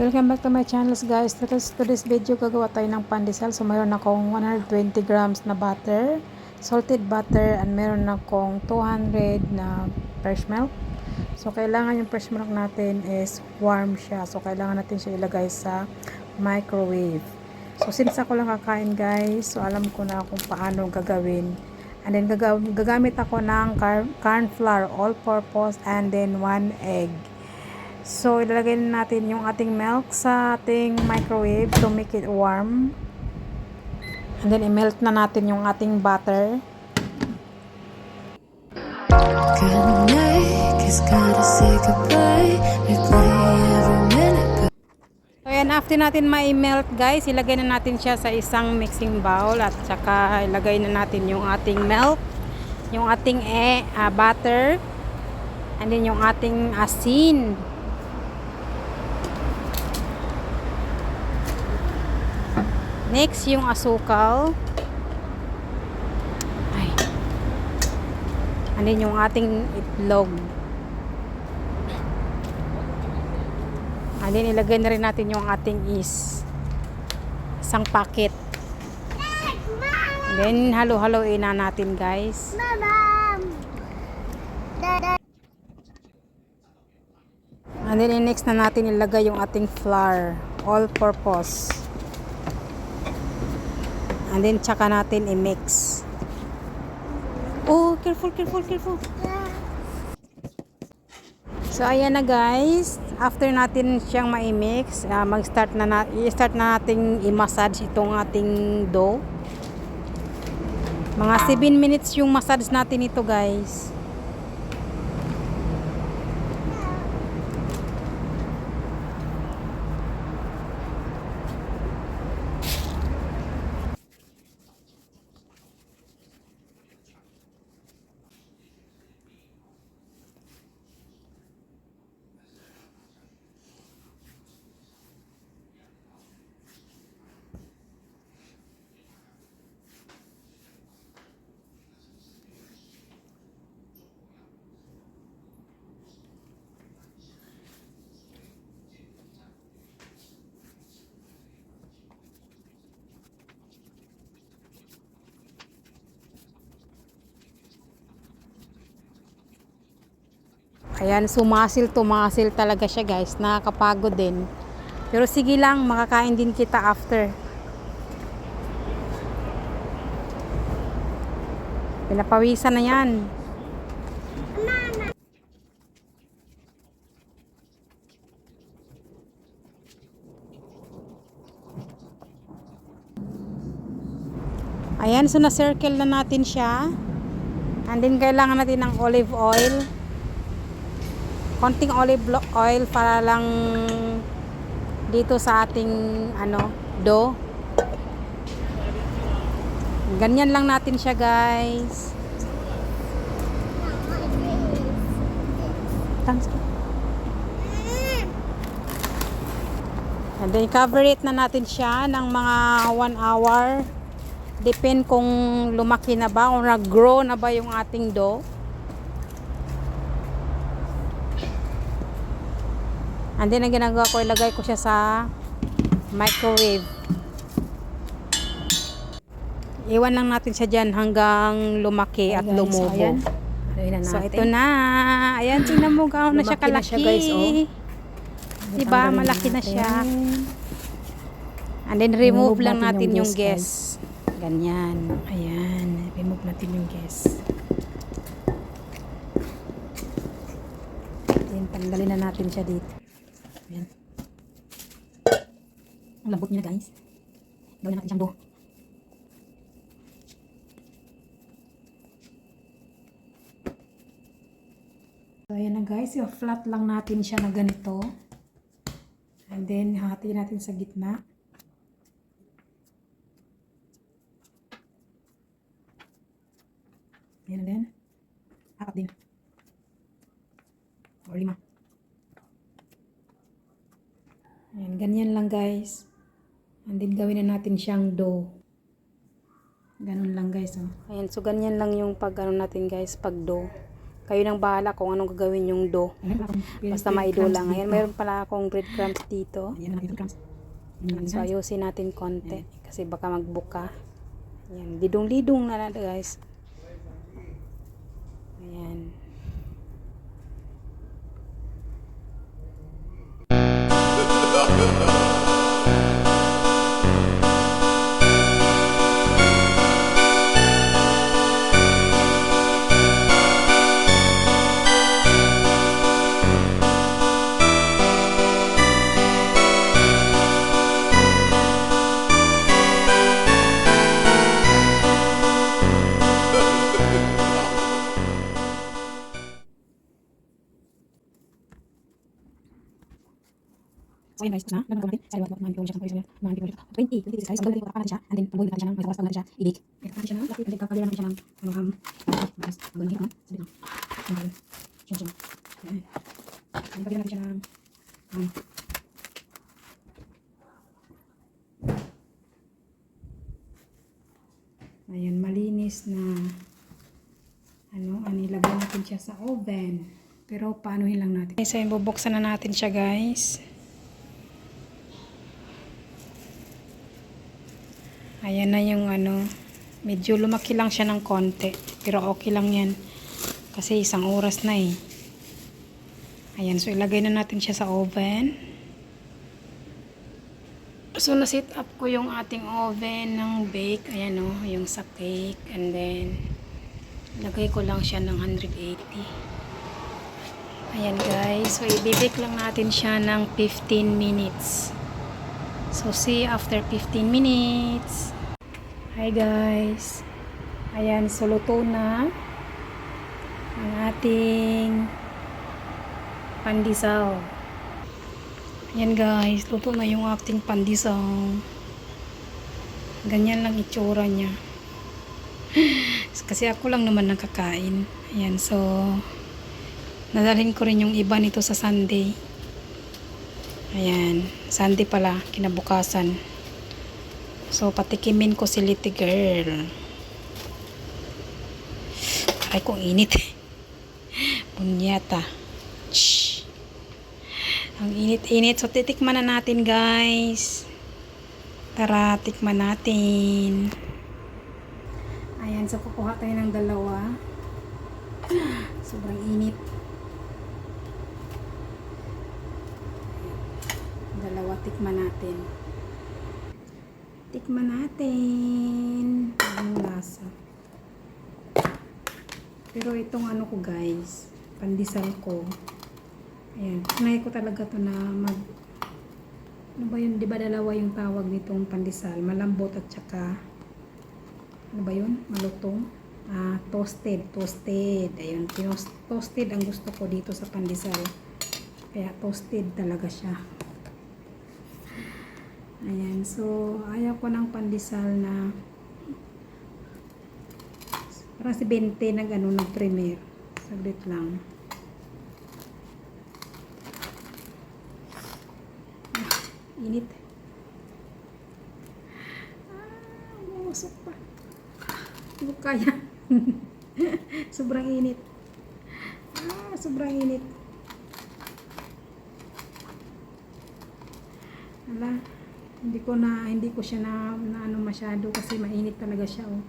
Welcome back to my channel guys. Today's, today's video gagawa tayo ng pandesal. So mayroon akong 120 grams na butter, salted butter, and meron akong 200 na fresh milk. So kailangan yung fresh milk natin is warm siya. So kailangan natin siya ilagay sa microwave. So since ako lang kakain guys, so alam ko na kung paano gagawin. And then gaga- gagamit ako ng corn flour all purpose and then one egg. So, ilalagay na natin yung ating milk sa ating microwave to make it warm. And then, i-melt na natin yung ating butter. So, yan, after natin ma-melt guys, ilagay na natin siya sa isang mixing bowl at saka ilagay na natin yung ating milk, yung ating eh, ah, butter, and then yung ating asin. Next, yung asukal. Ay. Then yung ating itlog. And then ilagay na rin natin yung ating is. Isang packet. And then halo-haloin na natin guys. And then next na natin ilagay yung ating flour. All purpose. And then tsaka natin i-mix. Oh, careful, careful, careful. So ayan na guys, after natin siyang ma-mix, ah, mag-start na, na i-start na nating i-massage itong ating dough. Mga 7 minutes yung massage natin ito guys. Ayan, sumasil, tumasil talaga siya guys. Nakakapagod din. Pero sige lang, makakain din kita after. Pinapawisan na yan. Ayan, so na-circle na natin siya. And then, kailangan natin ng olive oil konting olive oil para lang dito sa ating ano dough. Ganyan lang natin siya guys. Thanks. and then cover it na natin siya ng mga 1 hour. Depend kung lumaki na ba o nag-grow na ba yung ating dough And then, ang ginagawa ko, ilagay ko siya sa microwave. Iwan lang natin siya dyan hanggang lumaki at Ayan, lumubo. so ayan. Na So, natin. ito na. Ayan, tingnan mo gaano na siya Lumaki na kalaki. siya, guys, oh. Diba? Tanggalin Malaki na natin. siya. And then, remove Remove lang natin natin yung gas. Ganyan. Ayan. Remove natin yung gas. Ayan, tanggalin na natin siya dito. Ayan. Ang lambot niya guys. Gawin na natin siyang dough. So, ayan na guys. Yung flat lang natin siya na ganito. And then, hati natin sa gitna. Ayan din. Apat din. Or lima. Ayan, ganyan lang guys. And then, gawin na natin siyang dough. Ganun lang guys. Oh. Ayan, so ganyan lang yung pag ano natin guys, pag dough. Kayo nang bahala kung anong gagawin yung dough. Basta maido lang. Ayan, meron pala akong breadcrumbs dito. Ayan na natin crumbs. Ayan, So, ayusin natin konti. Kasi baka magbuka. Ayan, lidong-lidong na na guys. love. So tapos na. Gagawin natin. Liwat, mga people siya, people, mga people. 20, 20 guys. Ang gagawin ko, natin siya. And then, pag natin siya ng, may oras pa natin siya. Kaya natin siya natin siya ng, ano, um, guys, gagawin natin? Sabi. Siya, siya. Kakaliran natin siya ng, Ayan, malinis na ano, anilagay natin siya sa oven. Pero paanohin lang natin. So, yun, bubuksan na natin siya guys. Ayan na yung ano, medyo lumaki lang siya ng konti. Pero okay lang yan. Kasi isang oras na eh. Ayan, so ilagay na natin siya sa oven. So, na-set up ko yung ating oven ng bake. Ayan o, yung sa cake. And then, lagay ko lang siya ng 180. Ayan guys. So, ibibake lang natin siya ng 15 minutes. So, see after 15 minutes. Hi guys. Ayan, so luto na ang ating pandisaw. Yan guys, luto na yung ating pandisaw. Ganyan lang itsura niya. Kasi ako lang naman nakakain. Ayan, so nadalhin ko rin yung iba nito sa Sunday. Ayan, Sunday pala, kinabukasan. So, patikimin ko si Little Girl. Aray kong init. Punyata. Shhh. Ang init-init. So, titikman na natin, guys. Tara, tikman natin. Ayan, so kukuha tayo ng dalawa. Sobrang init. Dalawa, tikman natin. Tikman natin. Anong lasa. Pero itong ano ko, guys, pandesal ko. Ayan, kunay ko talaga to na mag ano ba yun, di ba dalawa yung tawag nitong pandesal, malambot at saka ano ba yun, malutong ah, toasted, toasted ayun, toasted ang gusto ko dito sa pandesal kaya toasted talaga siya ayan, so ayaw ko ng pandesal na parang si Bente nag ano, nag premier saglit lang Init. Ah, umusok pa. Hindi ko kaya. sobrang init. Ah, sobrang init. Ala, hindi ko na, hindi ko siya na, na ano masyado kasi mainit talaga siya, oh.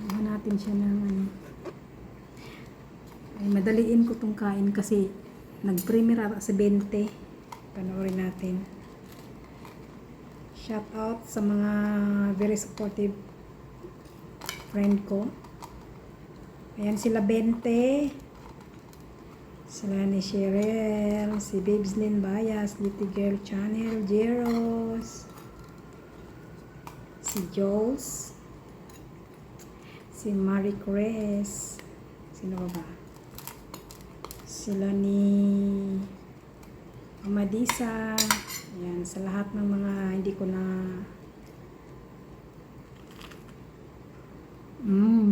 Ah, natin siya ng ano. Ay, madaliin ko tong kain kasi nag-premiere ata sa 20. Panoorin natin. Shout out sa mga very supportive friend ko. Ayan sila 20. Sila ni Cheryl, si Babes Lynn Bayas, Little Girl Channel, Jeros, si Jules, si Marie Cres, sino ba ba? Sila ni Amadisa, ayan, sa lahat ng mga hindi ko na Mmm.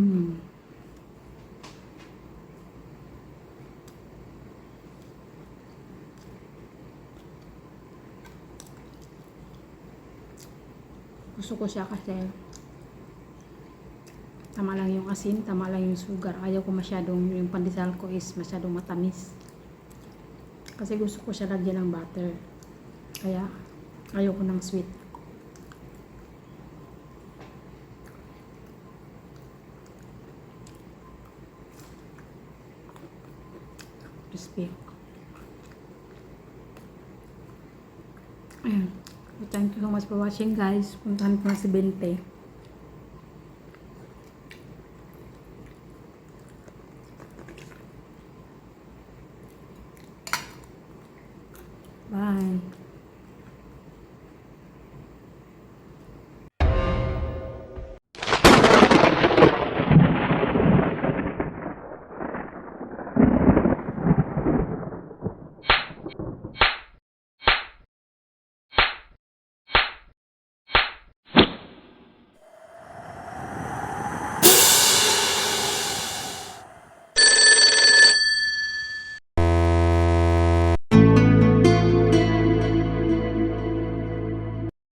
Gusto ko siya kasi Tama lang yung asin, tama lang yung sugar. Ayaw ko masyadong, yung pandesal ko is masyadong matamis. Kasi gusto ko siya lagyan ng butter. Kaya, ayaw ko ng sweet. Crispy. ficar mais pra baixo em gás quando tá no CBNT.